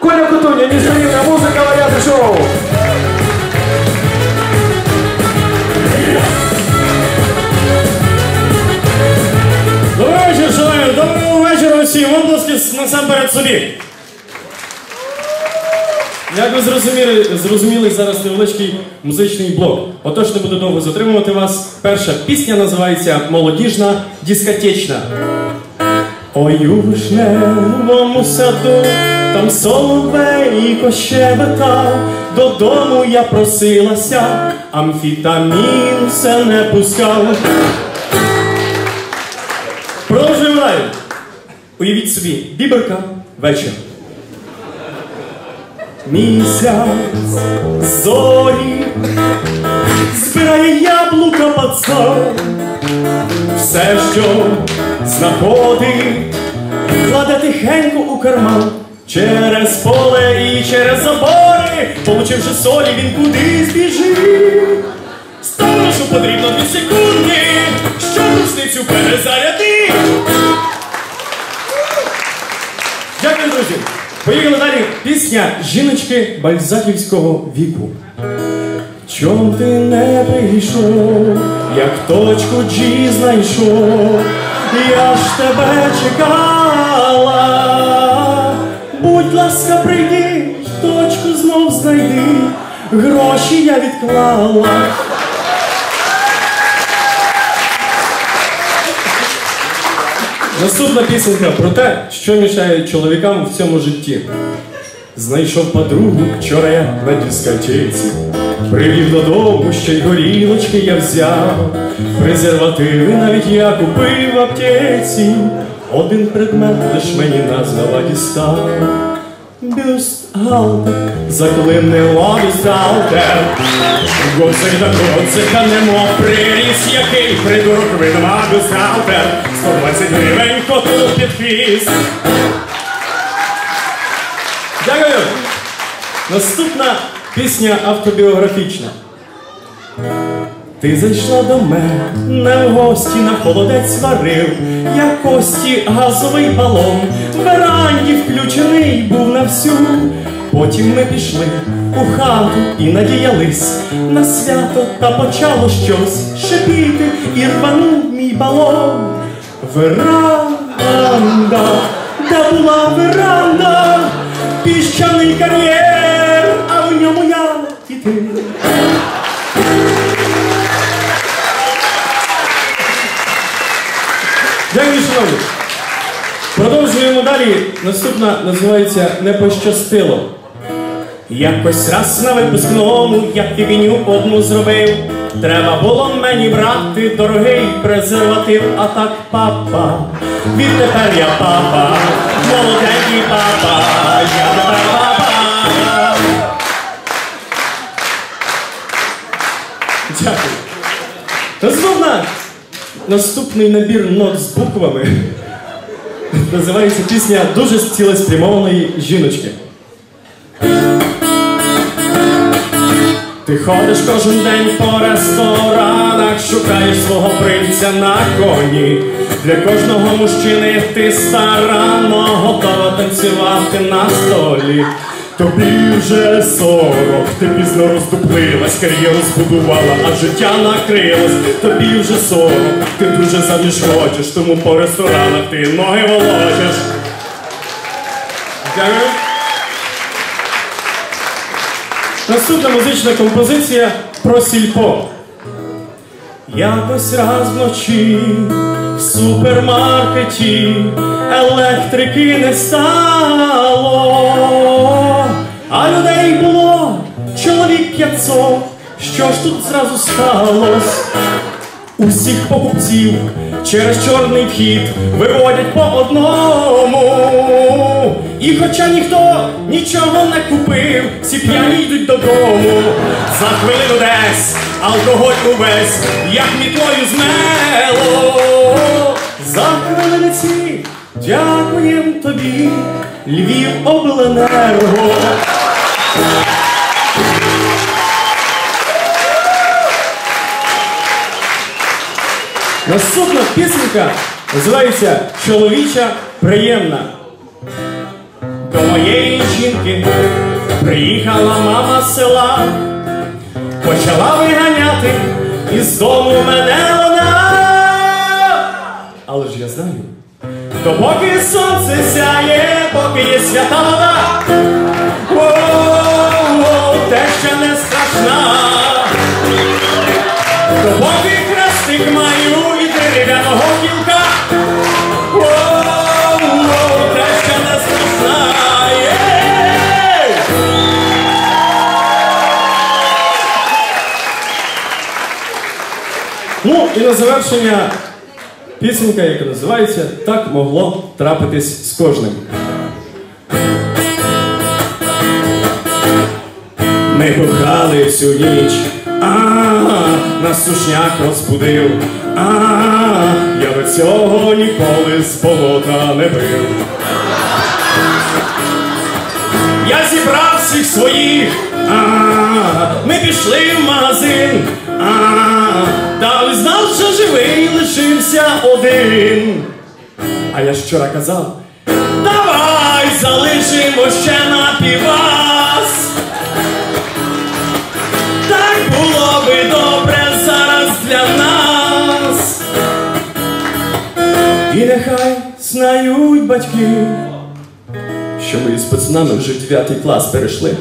Коля Кутуня, нестабильная музыка, варианты шоу. Добрий вечір, шановні! Доброго вечора всім! Обласки насамперед собі! Як ви зрозуміли, зрозуміли зараз невеличкий музичний блок. Отож, не буду довго затримувати вас. Перша пісня називається Молодіжна дискотечна. Ой, у саду, там соловейко щебетав, додому я просилася, амфітамін все не пускав. Далі. Уявіть собі, біберка вечір. Місяць зорі збирає яблука пацан. Все, що знаходить, кладе тихенько у карман. Через поле і через забори, получивши солі, він кудись біжить. Сторожу потрібно дві секунди, щоб рушницю перезаряди. Дякую, друзі. Поїхали далі. Пісня жіночки бальзаківського віку. Чом ти не прийшов, як точку G знайшов, я ж тебе чекала. Будь ласка, прийди, точку знов знайди, гроші я відклала. Наступна пісенька про те, що мішає чоловікам в цьому житті. Знайшов подругу вчора я на дискотеці, привів додому, ще й горілочки я взяв, презервативи навіть я купив в аптеці, один предмет лиш мені назвала дістав. Бюстгальтер, заклинила бюстгальтер, Гуцик до гуцика немов приріс, який придурок видава бюстгальтер, 120 гривень коту під хвіст. Дякую. Наступна пісня автобіографічна. Ти зайшла до мене в гості на холодець варив, я кості газовий балон, в веранді включений був на всю. Потім ми пішли у хату і надіялись на свято, та почало щось шипіти і рванув мій балон. Веранда, де була веранда, піщаний кар'єр, я ти. Дякую, шановні. Продовжуємо далі. Наступна називається Не пощастило. Якось раз на випускному я фігню одну зробив. Треба було мені брати дорогий презерватив, а так папа. Відтепер я папа, молоденький папа, я папа. Дякую. Наступна, наступний набір нот з буквами називається пісня дуже цілеспрямованої жіночки. Ти ходиш кожен день по ресторанах, шукаєш свого принця на коні. Для кожного мужчини ти старанно готова танцювати на столі. Тобі вже сорок, ти пізно роздуплилась, кар'єру збудувала, а життя накрилось. Тобі вже сорок, ти дуже заміж хочеш, тому по ресторанах ти ноги волочиш. Дякую. Наступна музична композиція про сільпо. Якось раз вночі в супермаркеті електрики не стало, а людей було чоловік п'ятсот. Що ж тут зразу сталось? Усіх покупців через чорний вхід виводять по одному. І хоча ніхто нічого не купив, всі п'яні йдуть додому. За хвилину десь алкоголь увесь, як мітлою змело. За хвилиниці дякуєм тобі, Львів обленерго. Наступна пісенька називається Чоловіча приємна. До моєї жінки. Приїхала мама з села, почала виганяти із дому мене вона. Але ж я знаю, допоки сонце сяє, поки є свята вода. Воу-воу, те ще не страшна. Допоки дерев'яного кілка. Ще не страшна. Ну і на завершення пісенька, яка називається Так могло трапитись з кожним. Ми кохали всю ніч, а нас сушняк розбудив, а я до цього ніколи з болота не бив. Я зібрав всіх своїх, а ми пішли в магазин, а та знав, що живий лишився один. А я ж вчора казав, давай залишимо ще знають батьки, що ми з пацанами вже дев'ятий клас перейшли.